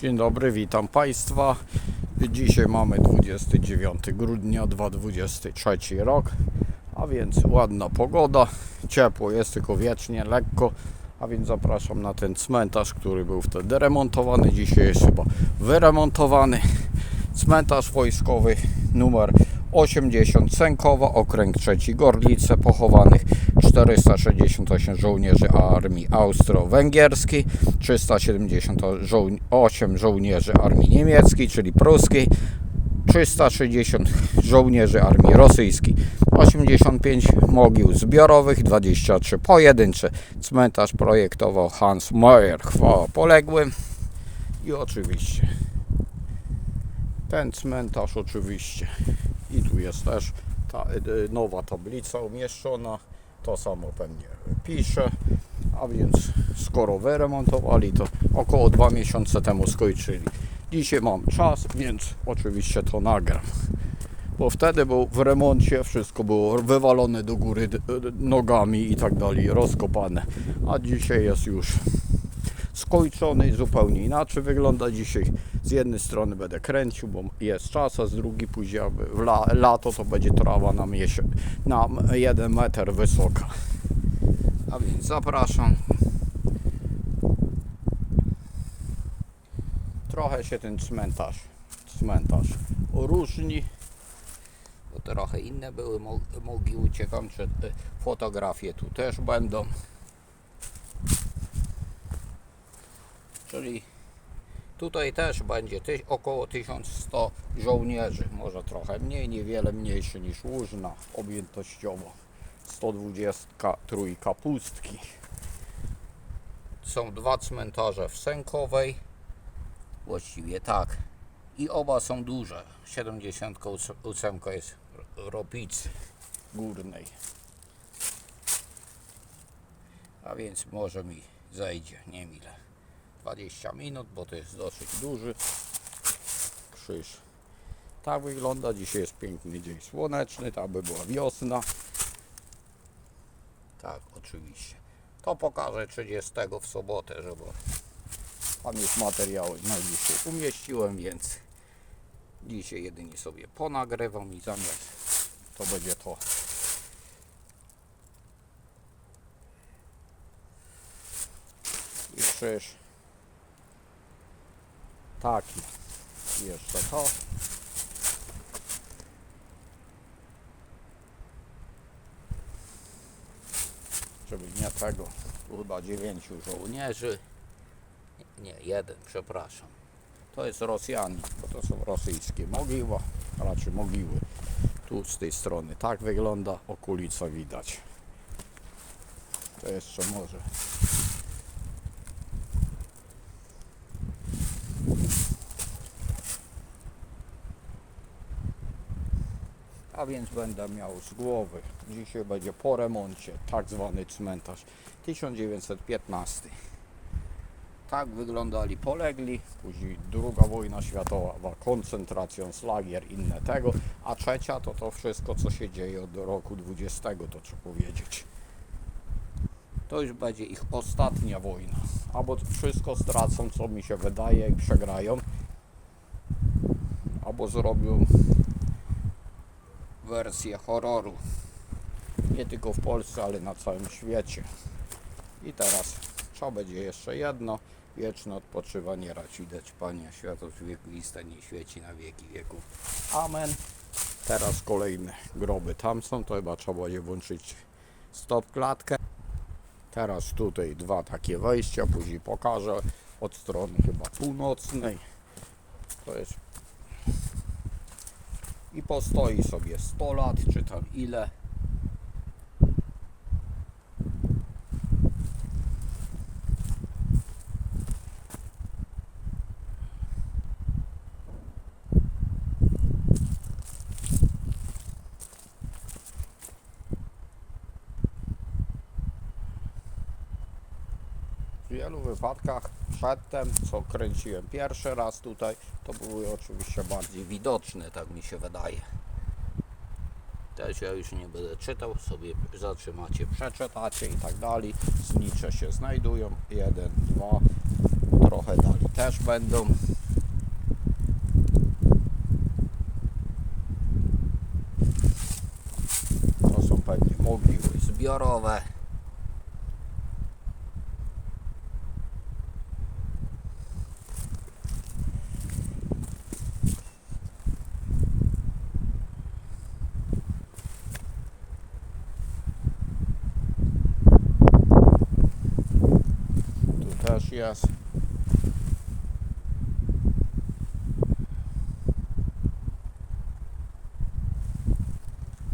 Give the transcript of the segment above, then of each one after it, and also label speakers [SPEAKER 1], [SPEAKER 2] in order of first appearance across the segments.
[SPEAKER 1] Dzień dobry, witam Państwa. Dzisiaj mamy 29 grudnia 2023 rok, a więc ładna pogoda, ciepło jest tylko wiecznie, lekko, a więc zapraszam na ten cmentarz, który był wtedy remontowany, dzisiaj jest chyba wyremontowany. Cmentarz wojskowy numer 80 Sękowa, okręg 3 Gorlice, pochowanych 468 żołnierzy Armii Austro-Węgierskiej, 378 żołnierzy Armii Niemieckiej, czyli pruskiej, 360 żołnierzy Armii Rosyjskiej, 85 mogił zbiorowych, 23 pojedyncze. Cmentarz projektował Hans Mayer, chwała poległym. I oczywiście ten cmentarz oczywiście. I tu jest też ta y, nowa tablica umieszczona. To samo pewnie pisze. A więc skoro wyremontowali, to około dwa miesiące temu skończyli. Dzisiaj mam czas, więc oczywiście to nagram. Bo wtedy był w remoncie, wszystko było wywalone do góry nogami i tak dalej, rozkopane. A dzisiaj jest już skończony i zupełnie inaczej wygląda dzisiaj. Z jednej strony będę kręcił, bo jest czas, a z drugiej później w la, lato to będzie trawa na, miesiąc, na jeden metr wysoka. A więc zapraszam. Trochę się ten cmentarz, cmentarz różni. Trochę inne były mo- mogiły. Ciekawe, czy te fotografie tu też będą. Czyli tutaj też będzie ty, około 1100 żołnierzy, może trochę mniej, niewiele mniejszy niż Łużna objętościowo. 123 pustki. Są dwa cmentarze w Sękowej, właściwie tak. I oba są duże. 78 jest Ropicy Górnej. A więc może mi zejdzie, nie wiem ile. 20 minut, bo to jest dosyć duży krzyż. Tak wygląda. Dzisiaj jest piękny dzień słoneczny, tak by była wiosna. Tak, oczywiście. To pokażę 30 w sobotę, żeby tam już materiały najbliższe umieściłem, więc dzisiaj jedynie sobie ponagrywam i zamiast to będzie to krzyż taki. Jeszcze to. Żeby nie tego. Chyba dziewięciu żołnierzy. Nie, jeden, przepraszam. To jest Rosjanin, bo to są rosyjskie mogiły, a raczej mogiły. Tu z tej strony. Tak wygląda okolica widać. To jeszcze może A więc będę miał z głowy. Dzisiaj będzie po remoncie, tak zwany cmentarz 1915. Tak wyglądali polegli, później druga wojna światowa, koncentracjonslagier, inne tego, a trzecia to to wszystko, co się dzieje od roku 20, to trzeba powiedzieć. To już będzie ich ostatnia wojna. Albo wszystko stracą, co mi się wydaje i przegrają, albo zrobią wersję horroru. Nie tylko w Polsce, ale na całym świecie. I teraz co będzie jeszcze jedno? Wieczne odpoczywanie rać widać Panie światło w wieku i nie świeci na wieki wieków. Amen. Teraz kolejne groby tam są, to chyba trzeba będzie włączyć stop klatkę. Teraz tutaj dwa takie wejścia, później pokażę od strony chyba północnej. To jest i postoi sobie 100 lat, czy tam ile. W wielu wypadkach przedtem, co kręciłem pierwszy raz tutaj, to były oczywiście bardziej widoczne, tak mi się wydaje. Też ja już nie będę czytał, sobie zatrzymacie, przeczytacie i tak dalej. Znicze się znajdują, jeden, dwa, trochę dalej też będą. To są pewnie mogiły zbiorowe.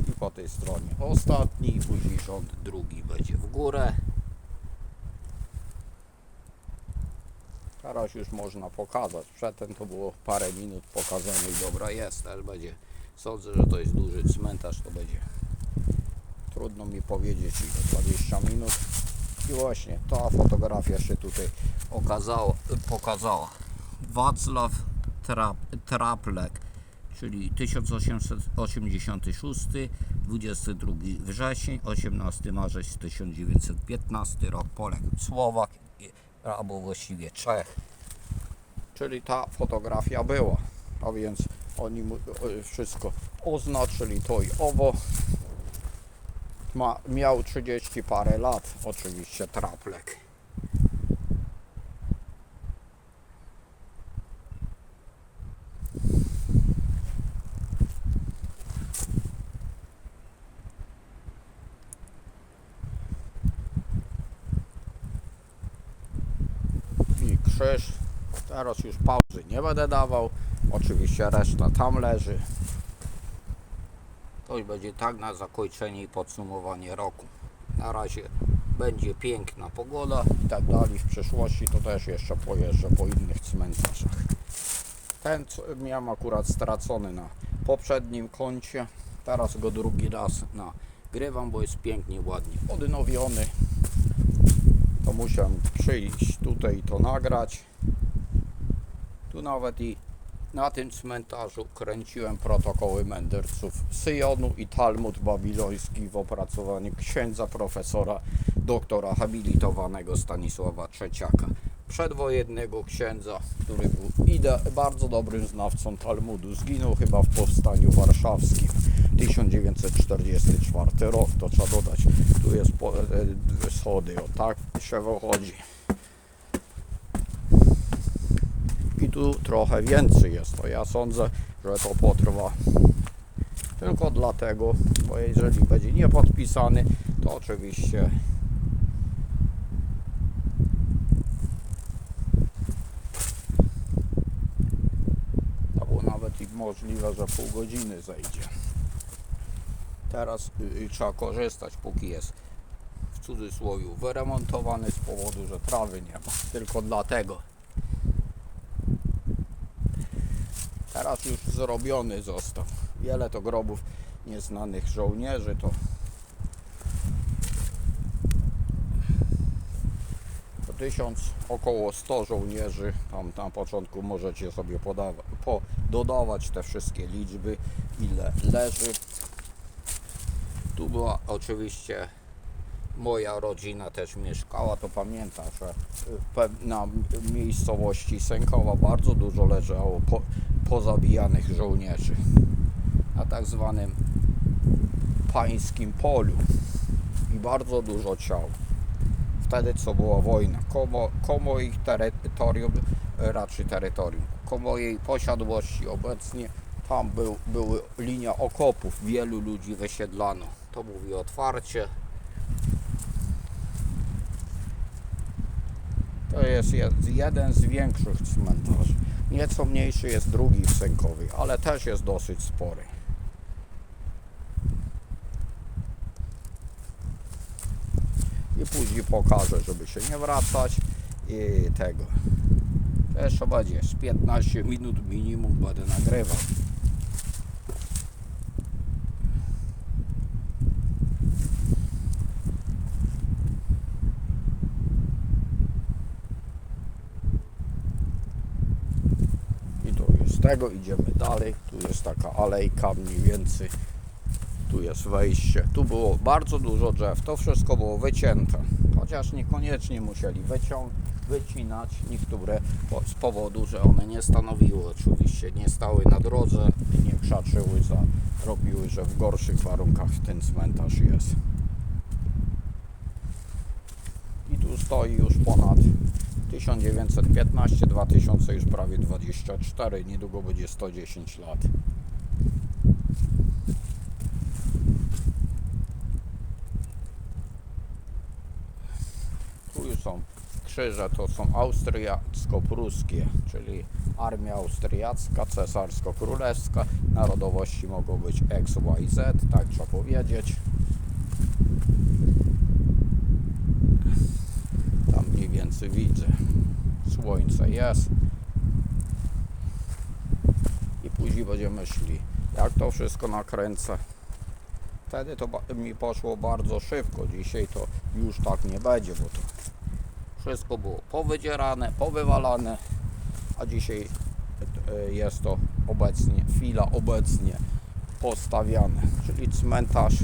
[SPEAKER 1] I po tej stronie ostatni, później rząd drugi będzie w górę. Teraz już można pokazać. Przedtem to było parę minut pokazane i dobra jest. Też będzie. Sądzę, że to jest duży cmentarz, to będzie. Trudno mi powiedzieć ile 20 minut. I właśnie ta fotografia się tutaj okazała, pokazała. Wacław Trap, Traplek, czyli 1886, 22 wrzesień, 18 marzec 1915 rok, Polek, Słowak, albo właściwie Czech. Czyli ta fotografia była. A więc oni wszystko oznaczyli to i owo. Ma, miał 30 parę lat, oczywiście traplek. I krzyż. Teraz już pauzy nie będę dawał. Oczywiście reszta tam leży. Będzie tak na zakończenie i podsumowanie roku. Na razie będzie piękna pogoda i tak dalej. W przyszłości to też jeszcze pojeżdżę po innych cmentarzach. Ten miałem akurat stracony na poprzednim koncie. Teraz go drugi raz nagrywam, bo jest pięknie, ładnie odnowiony. To musiałem przyjść tutaj i to nagrać. Tu nawet i na tym cmentarzu kręciłem protokoły mędrców Syjonu i Talmud babiloński w opracowaniu księdza profesora doktora habilitowanego Stanisława Trzeciaka. Przedwojennego księdza, który był ide- bardzo dobrym znawcą Talmudu. Zginął chyba w powstaniu warszawskim 1944 rok. To trzeba dodać. Tu jest e, e, schody. O tak się wychodzi. I tu trochę więcej jest. To ja sądzę, że to potrwa tylko dlatego, bo jeżeli będzie niepodpisany, to oczywiście było nawet i możliwe, że pół godziny zejdzie. Teraz y, y, trzeba korzystać, póki jest w cudzysłowie wyremontowany z powodu, że trawy nie ma. Tylko dlatego. Teraz już zrobiony został. Wiele to grobów nieznanych żołnierzy to tysiąc, około 100 żołnierzy. Tam na początku możecie sobie podawa, po, dodawać te wszystkie liczby, ile leży. Tu była oczywiście moja rodzina też mieszkała, to pamiętam, że pe- na miejscowości Sękowa bardzo dużo leżało po, pozabijanych żołnierzy na tak zwanym pańskim polu i bardzo dużo ciał. Wtedy co była wojna, koło, koło ich terytorium, raczej terytorium, koło jej posiadłości obecnie tam był, były linia okopów, wielu ludzi wysiedlano. To mówi otwarcie. To jest jed- jeden z większych cmentarzy. Nieco mniejszy jest drugi w Sękowej, ale też jest dosyć spory. I później pokażę, żeby się nie wracać i tego. Jeszcze będzie z 15 minut minimum będę nagrywał. Tu jest tego, idziemy dalej. Tu jest taka alejka mniej więcej. Tu jest wejście. Tu było bardzo dużo drzew. To wszystko było wycięte. Chociaż niekoniecznie musieli wycią- wycinać niektóre z powodu, że one nie stanowiły oczywiście, nie stały na drodze i nie krzaczyły, za, robiły, że w gorszych warunkach ten cmentarz jest. tu stoi już ponad 1915, 2000 już prawie 24, niedługo będzie 110 lat. Tu są krzyże, to są austriacko-pruskie, czyli armia austriacka, cesarsko-królewska. Narodowości mogą być X, Y, Z, tak trzeba powiedzieć. Tam mniej więcej widzę. Słońce jest. I później będziemy szli. Jak to wszystko nakręcę. Wtedy to mi poszło bardzo szybko. Dzisiaj to już tak nie będzie, bo to wszystko było powydzierane, powywalane, a dzisiaj e, jest to obecnie, chwila obecnie postawiane, czyli cmentarz.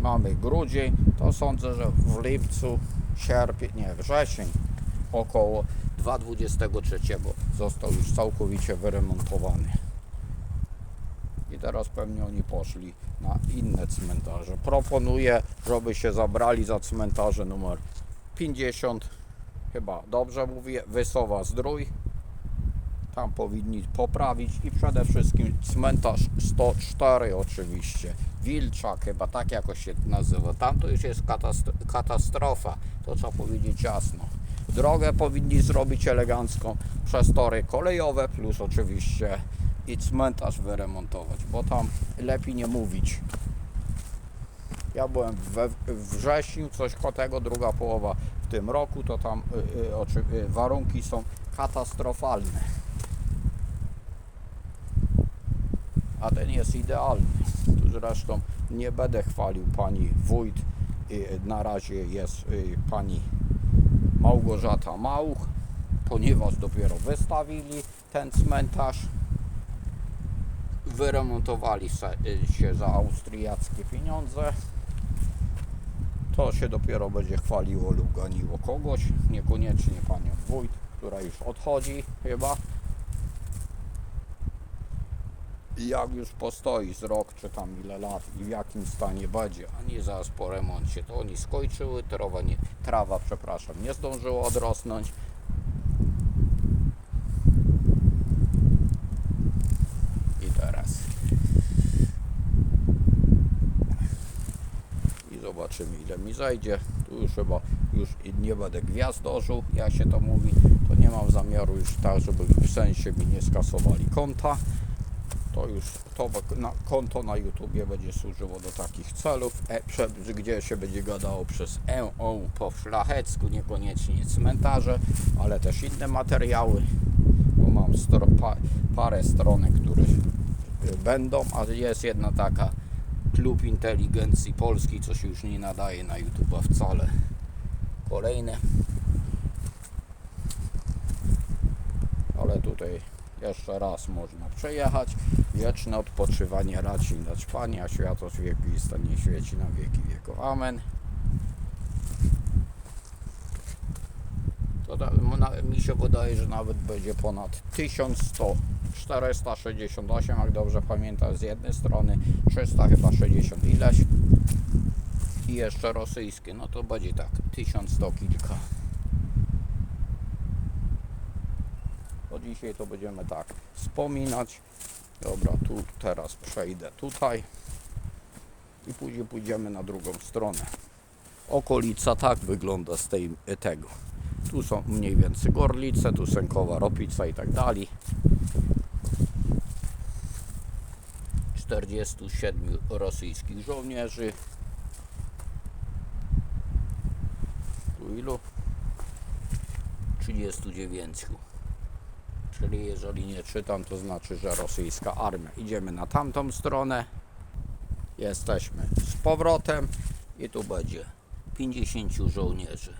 [SPEAKER 1] Mamy grudzień, to sądzę, że w lipcu, sierpień, nie, wrzesień około 2023 został już całkowicie wyremontowany. I teraz pewnie oni poszli na inne cmentarze. Proponuję, żeby się zabrali za cmentarze numer 50. Chyba dobrze mówię, Wysowa Zdrój. Tam powinni poprawić i przede wszystkim cmentarz 104 oczywiście. Wilczak chyba tak jakoś się nazywa. Tam to już jest katastro- katastrofa, to trzeba powiedzieć jasno. Drogę powinni zrobić elegancką przez tory kolejowe plus oczywiście i cmentarz wyremontować, bo tam lepiej nie mówić. Ja byłem we wrześniu, coś tego, druga połowa w tym roku, to tam y, y, y, warunki są katastrofalne. A ten jest idealny. Tu zresztą nie będę chwalił pani wójt. Na razie jest y, pani Małgorzata Mauch, ponieważ dopiero wystawili ten cmentarz wyremontowali y, się za austriackie pieniądze. To się dopiero będzie chwaliło lub ganiło kogoś, niekoniecznie panią wójt, która już odchodzi chyba. I jak już postoi z rok czy tam ile lat i w jakim stanie będzie, a nie zaraz po remoncie, to oni skończyły, trawa, nie, trawa przepraszam, nie zdążyła odrosnąć. I teraz. I zobaczymy ile mi zajdzie. Tu już chyba już nie będę gwiazd dożył, jak się to mówi. To nie mam zamiaru już tak, żeby w sensie mi nie skasowali konta. To już to na, konto na YouTubie będzie służyło do takich celów, e, prze, gdzie się będzie gadało przez EO po szlachecku, niekoniecznie cmentarze, ale też inne materiały, bo mam stro, pa, parę stronek, które będą, a jest jedna taka Klub Inteligencji Polskiej, co się już nie nadaje na YouTube'a wcale. Kolejne. Ale tutaj jeszcze raz można przejechać. Wieczne odpoczywanie raci dać Panie, a światło z wieku i stanie świeci na wieki wieków. Amen. To da, mi się wydaje, że nawet będzie ponad 1100. 468, jak dobrze pamiętam, z jednej strony 300 chyba 60 ileś i jeszcze rosyjskie, no to będzie tak 1100 kilka. Dzisiaj to będziemy tak wspominać. Dobra, tu teraz przejdę tutaj i później pójdziemy na drugą stronę. Okolica tak wygląda z tej, tego. Tu są mniej więcej Gorlice, tu Sękowa, Ropica i tak dalej. 47 rosyjskich żołnierzy. Tu ilu? 39. Czyli jeżeli nie czytam, to znaczy, że rosyjska armia. Idziemy na tamtą stronę. Jesteśmy z powrotem i tu będzie 50 żołnierzy.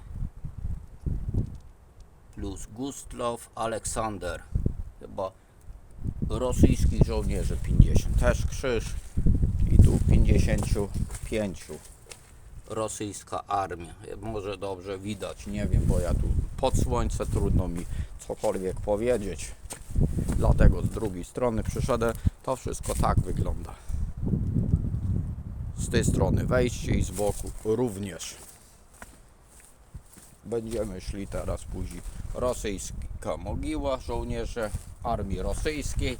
[SPEAKER 1] Plus Gustlow Aleksander. Chyba rosyjskich żołnierzy 50. Też krzyż. I tu 55 rosyjska armia. Może dobrze widać, nie wiem, bo ja tu pod słońce trudno mi cokolwiek powiedzieć. Dlatego z drugiej strony przyszedłem. To wszystko tak wygląda. Z tej strony wejście i z boku również. będziemy szli teraz później rosyjska mogiła żołnierze armii rosyjskiej.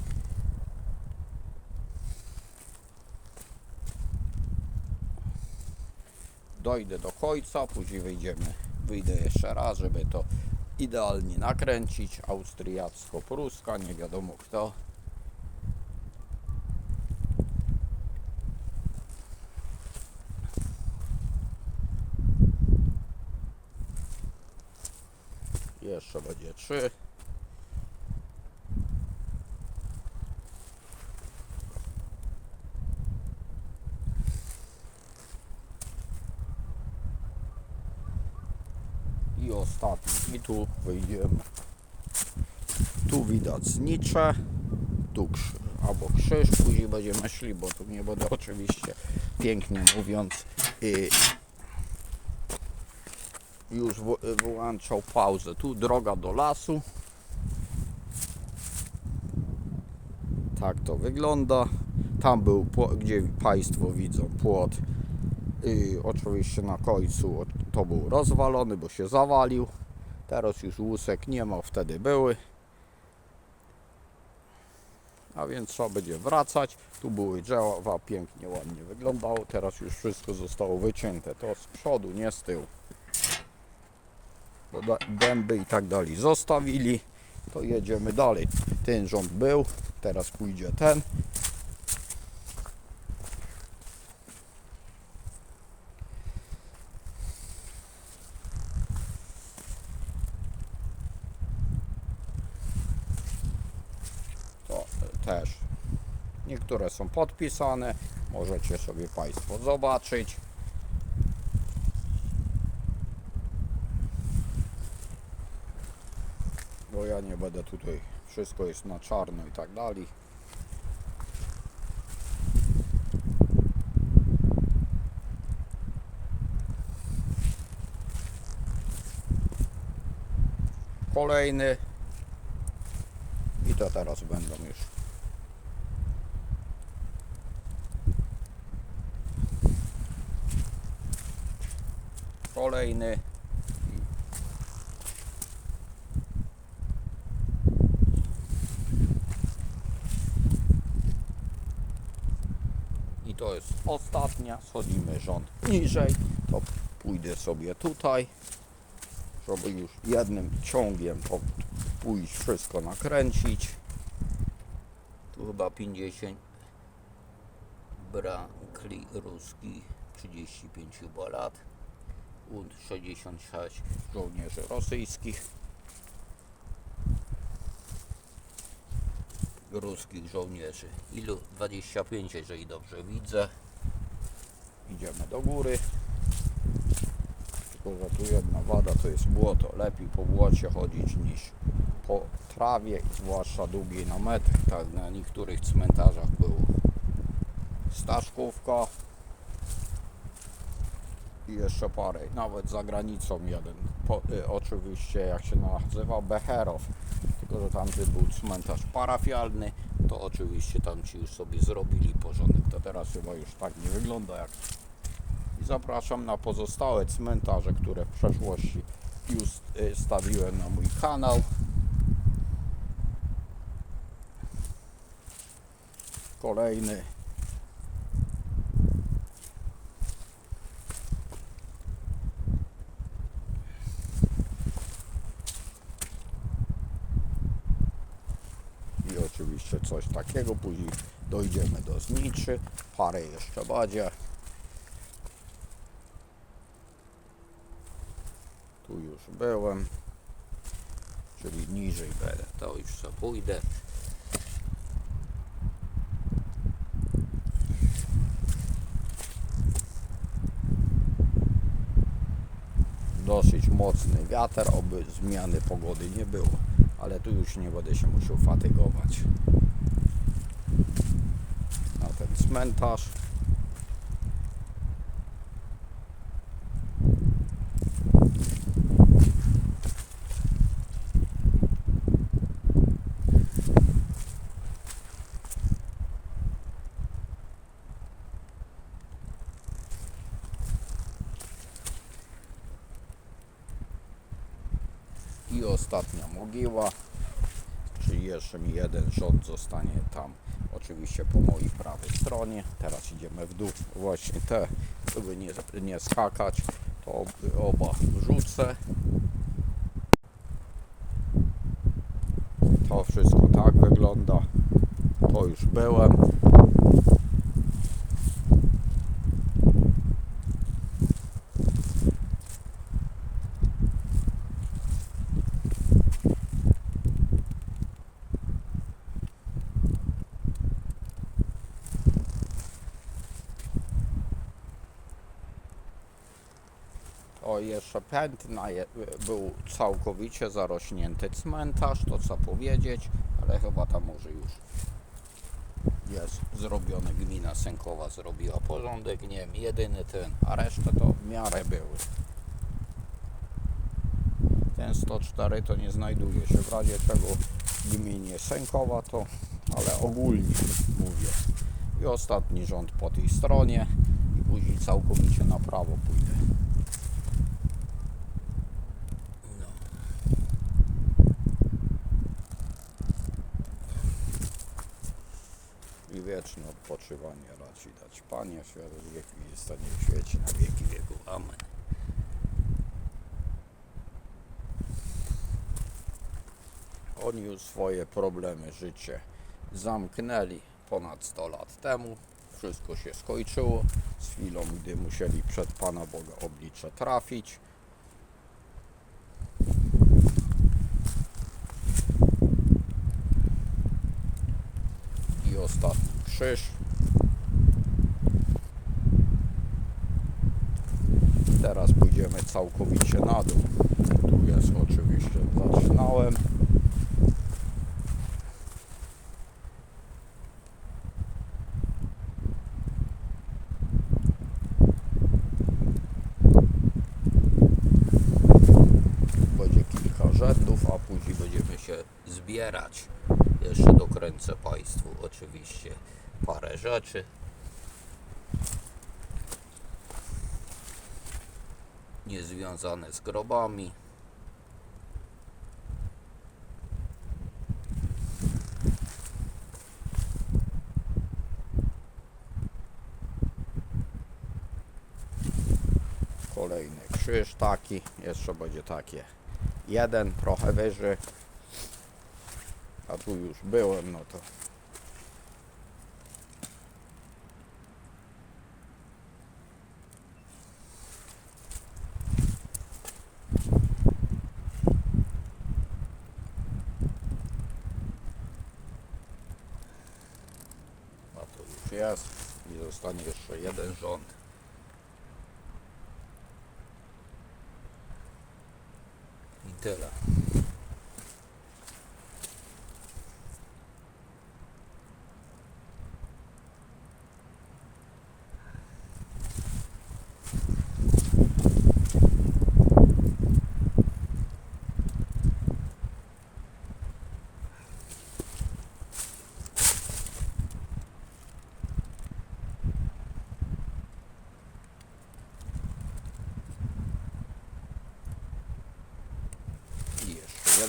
[SPEAKER 1] Dojdę do końca, później wyjdziemy, wyjdę jeszcze raz, żeby to idealnie nakręcić. Austriacko-pruska, nie wiadomo kto. Jeszcze będzie trzy. I. I tu wyjdziemy. Tu widać znicze. Tu krzyż, albo krzyż. Później będziemy szli, bo tu nie będę oczywiście pięknie mówiąc y, już wyłączał pauzę. Tu droga do lasu. Tak to wygląda. Tam był, gdzie Państwo widzą, płot. Y, oczywiście na końcu to był rozwalony, bo się zawalił. Teraz już łusek nie ma, wtedy były. A więc trzeba będzie wracać. Tu były drzewa, pięknie, ładnie wyglądało. Teraz już wszystko zostało wycięte. To z przodu, nie z tyłu bo dęby i tak dalej zostawili, to jedziemy dalej. Ten rząd był, teraz pójdzie ten. To też. Niektóre są podpisane, możecie sobie Państwo zobaczyć. bo ja nie będę tutaj, wszystko jest na czarno i tak dalej. Kolejny i to teraz będą już kolejny I to jest ostatnia. Schodzimy rząd niżej. To pójdę sobie tutaj, żeby już jednym ciągiem to pójść wszystko nakręcić. Tu chyba 50 Brankli ruski 35 chyba lat. Und 66 żołnierzy rosyjskich. ruskich żołnierzy. Ilu? 25, jeżeli dobrze widzę. Idziemy do góry. Że tu jedna wada to jest błoto. Lepiej po błocie chodzić niż po trawie, zwłaszcza długiej na metr. Tak na niektórych cmentarzach było. Staszkówka. I jeszcze parę. Nawet za granicą jeden. Po, y, oczywiście jak się nazywa Becherow tylko że tamty był cmentarz parafialny, to oczywiście tam ci już sobie zrobili porządek. To teraz chyba już tak nie wygląda jak. I zapraszam na pozostałe cmentarze, które w przeszłości już y, stawiłem na mój kanał. Kolejny. i oczywiście coś takiego. Później dojdziemy do zniczy, parę jeszcze będzie. Tu już byłem, czyli niżej będę. To już sobie pójdę. Dosyć mocny wiatr, oby zmiany pogody nie było ale tu już nie będę się musiał fatygować cmentarz. I ostatnia mogiła, czy jeszcze mi jeden rząd zostanie tam Oczywiście po mojej prawej stronie. Teraz idziemy w dół. Właśnie te, żeby nie, nie skakać, to ob- oba wrzucę. To wszystko tak wygląda. To już byłem. O, je, był całkowicie zarośnięty cmentarz, to co powiedzieć, ale chyba tam może już jest zrobiony, gmina Sękowa zrobiła porządek, nie wiem, jedyny ten, a reszta to w miarę były. Ten 104 to nie znajduje się w razie czego w gminie Sękowa to, ale ogólnie mówię. I ostatni rząd po tej stronie i później całkowicie na prawo pójdę. No. I wieczne odpoczywanie raczej dać. Panie świat z wieku jest stanie w świecie na wieki wieku. Amen. Oni już swoje problemy, życie zamknęli ponad 100 lat temu. Wszystko się skończyło z chwilą, gdy musieli przed Pana Boga oblicze trafić. I ostatni krzyż. Teraz pójdziemy całkowicie na dół. Tu jest oczywiście, zaczynałem. Będzie kilka rzędów, a później będziemy się zbierać. Jeszcze dokręcę Państwu oczywiście parę rzeczy. Niezwiązane z grobami. Kolejny krzyż taki, jeszcze będzie takie jeden trochę wyżej. A tu już byłem, no to A to już jest i zostanie jeszcze jeden rząd. I tyle.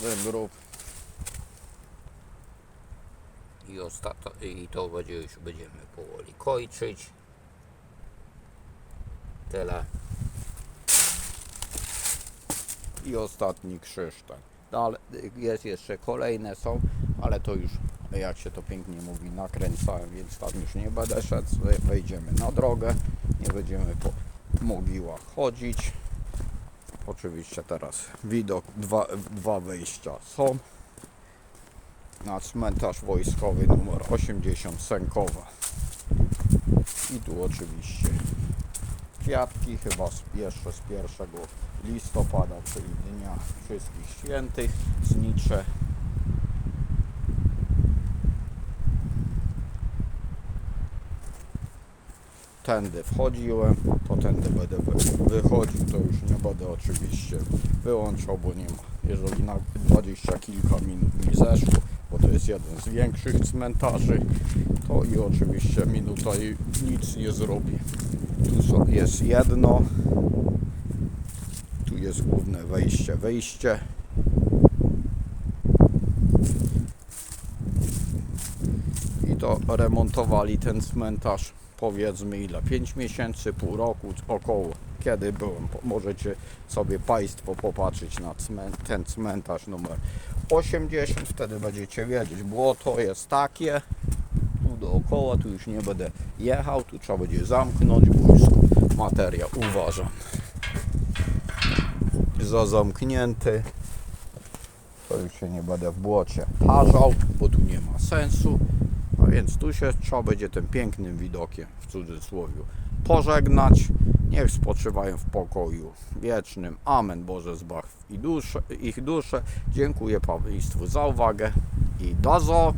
[SPEAKER 1] 7. I, ostatnio, I to będzie już będziemy powoli kończyć. Tyle. I ostatni krzysztak. No, jest jeszcze kolejne są, ale to już jak się to pięknie mówi, nakręcałem, więc tam już nie będę szedł, wejdziemy na drogę, nie będziemy po mogiłach chodzić. Oczywiście teraz widok, dwa, dwa wejścia są na cmentarz wojskowy numer 80 Sękowa. I tu oczywiście kwiatki, chyba z, jeszcze z 1 listopada, czyli Dnia Wszystkich Świętych, znicze. tędy wchodziłem, to tędy będę wychodził, to już nie będę oczywiście wyłączał, bo nie ma. Jeżeli na 20 kilka minut mi zeszło, bo to jest jeden z większych cmentarzy, to i oczywiście minuta i nic nie zrobię. Tu jest jedno, tu jest główne wejście, wyjście. I to remontowali ten cmentarz powiedzmy ile, 5 miesięcy, pół roku, około, kiedy byłem. Możecie sobie Państwo popatrzeć na ten cmentarz numer 80, wtedy będziecie wiedzieć, błoto jest takie, tu dookoła, tu już nie będę jechał, tu trzeba będzie zamknąć, bo już materia uważam za zamknięty. To już się nie będę w błocie tarzał, bo tu nie ma sensu. Więc tu się trzeba będzie tym pięknym widokiem, w cudzysłowie, pożegnać. Niech spoczywają w pokoju wiecznym. Amen. Boże zbaw i dusze, ich. Dziękuję Państwu za uwagę i do zo.